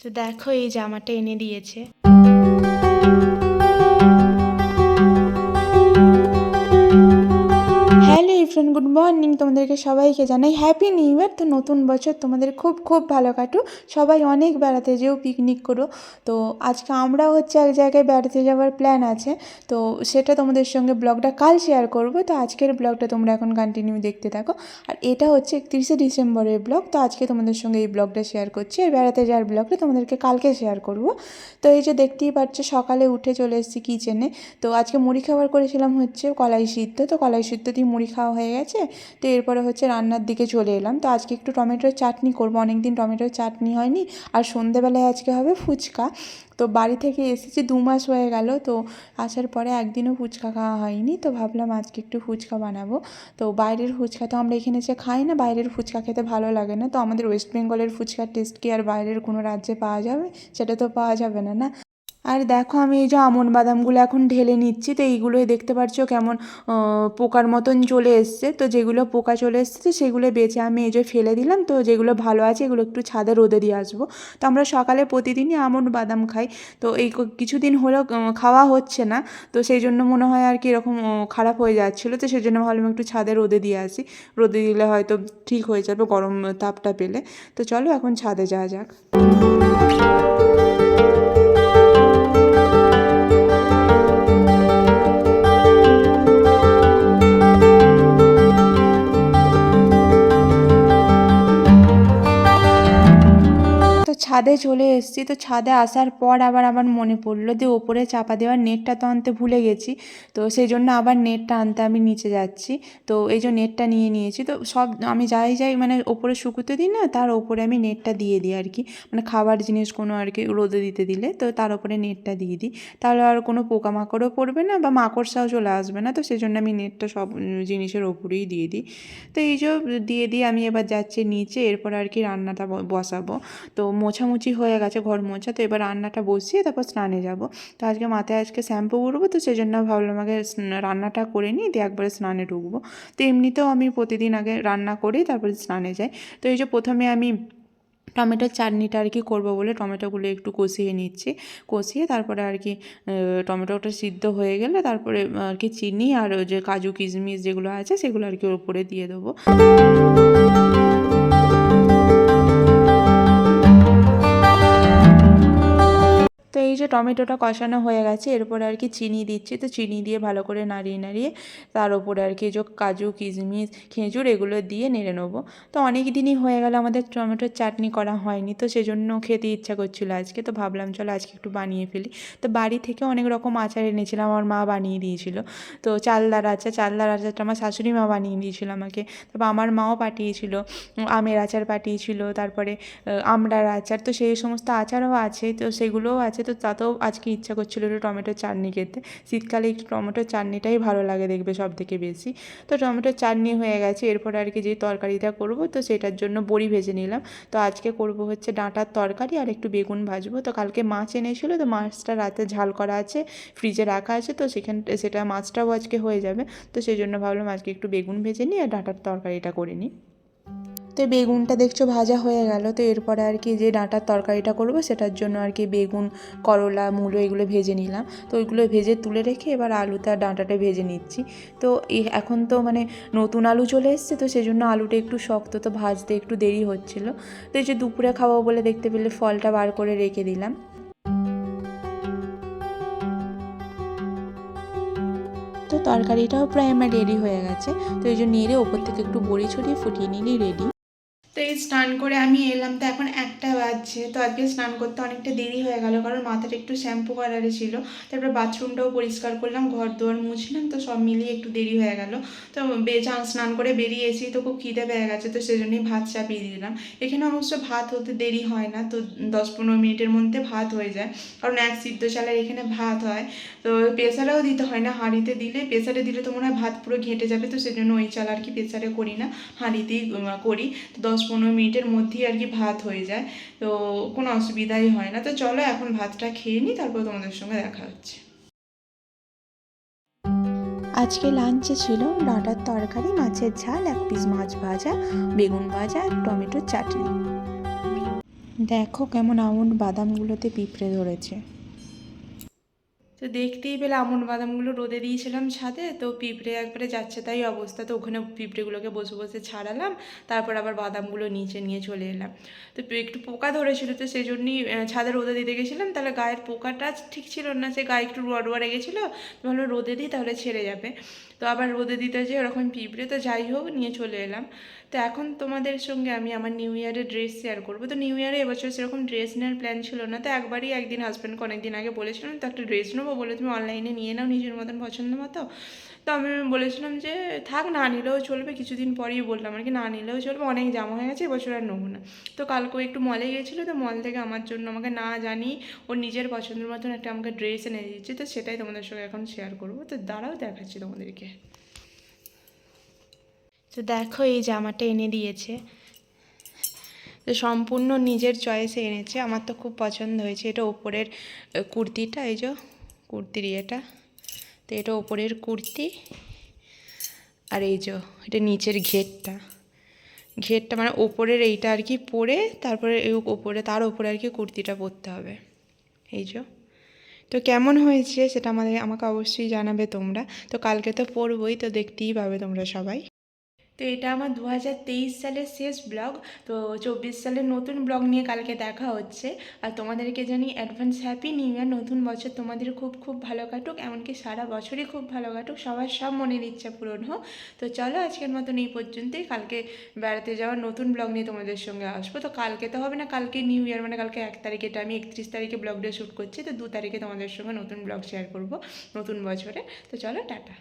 তো দেখো এই জামাটা এনে দিয়েছে। ফ্রেন্ড গুড মর্নিং তোমাদেরকে সবাইকে জানাই। হ্যাপি নিউ ইয়ার তো নতুন বছর তোমাদের খুব খুব ভালো কাটুক। সবাই অনেক বেড়াতে যেও পিকনিক করো। তো আজকে আমরাও হচ্ছে এক জায়গায় বেড়াতে যাওয়ার প্ল্যান আছে। তো সেটা তোমাদের সঙ্গে ব্লগটা কাল শেয়ার করব। তো আজকের ব্লগটা তোমরা এখন কন্টিনিউ দেখতে থাকো। আর এটা হচ্ছে একত্রিশে ডিসেম্বরের ব্লগ। তো আজকে তোমাদের সঙ্গে এই ব্লগটা শেয়ার করছি। আর বেড়াতে যাওয়ার ব্লগটা তোমাদেরকে কালকে শেয়ার করব। তো এই যে দেখতেই পাচ্ছ, সকালে উঠে চলে এসেছি কিচেনে তো আজকে মুড়ি খাবার করেছিলাম হচ্ছে কলাই সিদ্ধ। তো কলাই সিদ্ধ দিয়ে মুড়ি খাওয়া হয়ে গেছে। তো এরপরে হচ্ছে রান্নার দিকে চলে এলাম। তো আজকে একটু টমেটোর চাটনি করব। অনেক দিন টমেটোর চাটনি হয়নি। আর সন্ধেবেলায় আজকে হবে ফুচকা। তো বাড়ি থেকে এসেছি, দু মাস হয়ে গেল। তো আসার পরে একদিনও ফুচকা খাওয়া হয়নি। তো ভাবলাম আজকে একটু ফুচকা বানাবো। তো বাইরের ফুচকা তো আমরা এখানে যে খাই না, বাইরের ফুচকা খেতে ভালো লাগে না। তো আমাদের ওয়েস্ট বেঙ্গলের ফুচকার টেস্ট কি আর বাইরের কোনো রাজ্যে পাওয়া যাবে? সেটা তো পাওয়া যাবে না না? আর দেখো আমি এই যে আমন বাদামগুলো এখন ঢেলে নিচ্ছি, তো এইগুলোই দেখতে পাচ্ছ কেমন পোকার মতন চলে এসছে। তো যেগুলো পোকা চলে এসছে তো সেগুলো বেছে আমি এই যে ফেলে দিলাম, তো যেগুলো ভালো আছে এগুলো একটু ছাদে রোদে দিয়ে আসব। তো আমরা সকালে প্রতিদিনই আমন বাদাম খাই, তো এই কিছুদিন হলেও খাওয়া হচ্ছে না, তো সেই জন্য মনে হয় আর কি এরকম খারাপ হয়ে যাচ্ছিল। তো সেই জন্য ভাবলাম একটু ছাদে রোদে দিয়ে আসি, রোদে দিলে হয়তো ঠিক হয়ে যাবে গরম তাপটা পেলে। তো চলো এখন ছাদে যাওয়া যাক। ছাদে চলে এসেছি। তো ছাদে আসার পর আবার আমার মনে পড়ল যে ওপরে চাপা দেওয়ার নেটটা তো আনতে ভুলে গেছি। তো সেই জন্য আবার নেটটা আনতে আমি নিচে যাচ্ছি। তো এই যে নেটটা নিয়ে নিয়েছি, তো সব আমি যাই যাই মানে ওপরে শুকুতে দিই না, তার ওপরে আমি নেটটা দিয়ে দিই আর কি। মানে খাবার জিনিস কোনো আর কি রোদে দিতে দিলে, তো তার ওপরে নেটটা দিয়ে দিই। তাহলে আর কোনো পোকামাকড়ও পড়বে না বা মাকড়সাও চলে আসবে না, তো সেই জন্য আমি নেটটা সব জিনিসের ওপরেই দিয়ে দিই। তো এই যে দিয়ে দিয়ে আমি এবার যাচ্ছি নিচে, এরপর আর কি রান্নাটা বসাবো। তো মোছামুছি হয়ে গেছে, ঘর মোছা, তো এবার রান্নাটা বসিয়ে তারপর স্নানে যাব। তো আজকে মাথায় আজকে শ্যাম্পু করব তো সেই জন্য ভাবলাম আগে রান্নাটা করে নিই, দিয়ে একবারে স্নানে ঢুকবো। তো এমনিতেও আমি প্রতিদিন আগে রান্না করি, তারপরে স্নানে যাই। তো এই যে প্রথমে আমি টমেটোর চাটনিটা আর কি করব বলে টমেটোগুলো একটু কষিয়ে নিচ্ছি। কষিয়ে তারপরে আর কি টমেটোটা সিদ্ধ হয়ে গেলে তারপরে আর কি চিনি আর যে কাজু কিশমিশ যেগুলো আছে, সেগুলো আর কি ওপরে দিয়ে দেবো। এই যে টমেটোটা কষানো হয়ে গেছে এরপরে আর কি চিনি দিচ্ছি। তো চিনি দিয়ে ভালো করে নাড়িয়ে নাড়িয়ে তার উপরে আর কি যে কাজু, কিশমিশ, খেজুর এগুলো দিয়ে নেড়ে নেব। তো অনেক দিনই হয়ে গেল আমাদের টমেটোর চাটনি করা হয়নি, তো সেজন্য খেতে ইচ্ছা করছিল আজকে। তো ভাবলাম চলো আজকে একটু বানিয়ে ফেলি। তো বাড়ি থেকে অনেক রকম আচার এনেছিলাম আমার মা বানিয়ে দিয়েছিল। তো চালদার আচার, চালদার আচারটা আমার শাশুড়ি মা বানিয়ে দিয়েছিল আমাকে। তারপর আমার মাও পাঠিয়েছিল, আমের আচার পাঠিয়েছিল, তারপরে আমড়ার আচার। তো সেই সমস্ত আচারও আছে, তো সেগুলোও আছে। তো তাতেও আজকে ইচ্ছা করছিল একটু টমেটোর চাটনি খেতে। শীতকালে একটু টমেটোর চাটনিটাই ভালো লাগে দেখবে সব থেকে বেশি। তো টমেটোর চাটনি হয়ে গেছে, এরপর আর কি যে তরকারিটা করব, তো সেটার জন্য বড়ি ভেজে নিলাম। তো আজকে করব হচ্ছে ডাঁটার তরকারি আর একটু বেগুন ভাজবো। তো কালকে মাছ এনেছিল, তো মাছটা রাতে ঝাল করা আছে, ফ্রিজে রাখা আছে, তো সেখান, সেটা মাছটাও আজকে হয়ে যাবে। তো সেই জন্য ভাবলাম আজকে একটু বেগুন ভেজে নিই আর ডাঁটার তরকারিটা করে নিই। তো বেগুনটা দেখছ ভাজা হয়ে গেল, তো এরপরে আর কি যে ডাঁটার তরকারিটা করব সেটার জন্য আর কি বেগুন, করলা, মূলো এগুলো ভেজে নিলাম। তো ওইগুলো ভেজে তুলে রেখে এবার আলুটা ডাঁটাটা ভেজে নিচ্ছি। তো এখন তো মানে নতুন আলু চলে এসছে, তো সেজন্য আলুটা একটু শক্ত, তো ভাজতে একটু দেরি হচ্ছিল। তো এই যে দুপুরে খাব বলে দেখতে পেলে ফলটা বার করে রেখে দিলাম। তো তরকারিটাও প্রায় আমার রেডি হয়ে গেছে। তো এই জন্য নেড়ে ওপর থেকে একটু বড়ি ছড়িয়ে ফুটিয়ে নিলেই রেডি তো এই স্নান করে আমি এলাম। তো এখন একটা বাজছে। তো আজকে স্নান করতে অনেকটা দেরি হয়ে গেল কারণ মাথাটা একটু শ্যাম্পু করার ছিল। তারপর বাথরুমটাও পরিষ্কার করলাম, ঘর দুয়ার মুছলাম, তো সব মিলিয়ে একটু দেরি হয়ে গেল। তো স্নান করে বেরিয়ে এসেছি তো খুব খিদে পেয়ে গেছে, তো সেজন্যই ভাত চাপিয়ে দিলাম। এখানে অবশ্য ভাত হতে দেরি হয় না, তো দশ পনেরো মিনিটের মধ্যে ভাত হয়ে যায়। কারণ এক সিদ্ধ চালের এখানে ভাত হয়, তো প্রেসারেও দিতে হয় না হাঁড়িতে দিলে। প্রেসারে দিলে তো মনে হয় ভাত পুরো ঘেঁটে যাবে, তো সেজন্য ওই চাল আর কি প্রেসারে করি না, হাঁড়িতেই করি। তো দশ পনেরো মিনিটের মধ্যেই আর কি ভাত হয়ে যায়। তো কোনো অসুবিধাই হয় না। তো চলো এখন ভাতটা খেয়ে নিই, তারপর তোমাদের সঙ্গে দেখা হচ্ছে। আজকে লাঞ্চে ছিল ডাঁটার তরকারি, মাছের ঝাল, এক পিস মাছ ভাজা, বেগুন ভাজা আর টমেটোর চাটনি। দেখো কেমন আমন বাদামগুলোতে পিঁপড়ে ধরেছে। তো দেখতেই পেলে আমন বাদামগুলো রোদে দিয়েছিলাম ছাদে, তো পিঁপড়ে একবারে যাচ্ছে তাই অবস্থা। তো ওখানে পিঁপড়েগুলোকে বসে বসে ছাড়ালাম, তারপর আবার বাদামগুলো নিচে নিয়ে চলে এলাম। তো একটু পোকা ধরেছিল তো সেই জন্যই ছাদে রোদে দিতে গেছিলাম, তাহলে গায়ের পোকাটা ঠিক ছিল না, সে গায়ে একটু রোয়া রোয়া লেগেছিলো ভাবলাম রোদে দিই তাহলে ছেড়ে যাবে। তো আবার রোদে দিতে যে ওরকম পিঁপড়ে, তো যাই হোক, নিয়ে চলে এলাম। তো এখন তোমাদের সঙ্গে আমি আমার নিউ ইয়ারের ড্রেস শেয়ার করব। তো নিউ ইয়ারে এবছর সেরকম ড্রেস নেওয়ার প্ল্যান ছিল না। তো একবারই একদিন হাজব্যান্ডকে অনেকদিন আগে বলেছিলাম, তো একটা ড্রেস নেব বলে তুমি অনলাইনে নিয়ে নাও নিজের মতন পছন্দ মতো। তো আমি বলেছিলাম যে, থাক, না নিলেও চলবে। কিছুদিন পরেই বললাম আর কি, না নিলেও চলবে। অনেক জামা হয়ে গেছে, এবছর আর নেব না। তো কালকে একটু মলে গেছিল, তো মল থেকে আমার জন্য আমাকে না জানি ওর নিজের পছন্দের মতন একটা আমাকে ড্রেস এনে দিচ্ছে। তো সেটাই তোমাদের সঙ্গে এখন শেয়ার করব। তো দাঁড়াও, দেখাচ্ছি তোমাদেরকে। তো দেখো এই জামাটা এনে দিয়েছে। তো সম্পূর্ণ নিজের চয়েসে এনেছে। আমার তো খুব পছন্দ হয়েছে। এটা ওপরের কুর্তিটা, এই যে কুর্তির ইয়েটা। তো এটা ওপরের কুর্তি আর এই যে এটা নিচের ঘেরটা। ঘেরটা মানে ওপরের এইটা আর কি পরে, তারপরে ওপরে, তার ওপরে আর কি কুর্তিটা পরতে হবে। এই যে তো কেমন হয়েছে সেটা আমাদের, আমাকে অবশ্যই জানাবে তোমরা। তো কালকে তো পড়বই, তো দেখতেই পাবে তোমরা সবাই। তো এটা আমার দু হাজার তেইশ সালের শেষ ব্লগ। তো চব্বিশ সালের নতুন ব্লগ নিয়ে কালকে দেখা হচ্ছে। আর তোমাদেরকে জানি অ্যাডভান্স হ্যাপি নিউ ইয়ার নতুন বছর তোমাদের খুব খুব ভালো কাটুক, এমনকি সারা বছরই খুব ভালো কাটুক, সবার সব মনের ইচ্ছা পূরণ হোক। তো চলো আজকের মতন এই পর্যন্তই, কালকে বেড়াতে যাওয়ার নতুন ব্লগ নিয়ে তোমাদের সঙ্গে আসব। তো কালকে তো হবে না, কালকে নিউ ইয়ার মানে কালকে এক তারিখে, এটা আমি একত্রিশ তারিখে ব্লগটা শ্যুট করছি, তো দু তারিখে তোমাদের সঙ্গে নতুন ব্লগ শেয়ার করব, নতুন বছরে। তো চলো, টাটা।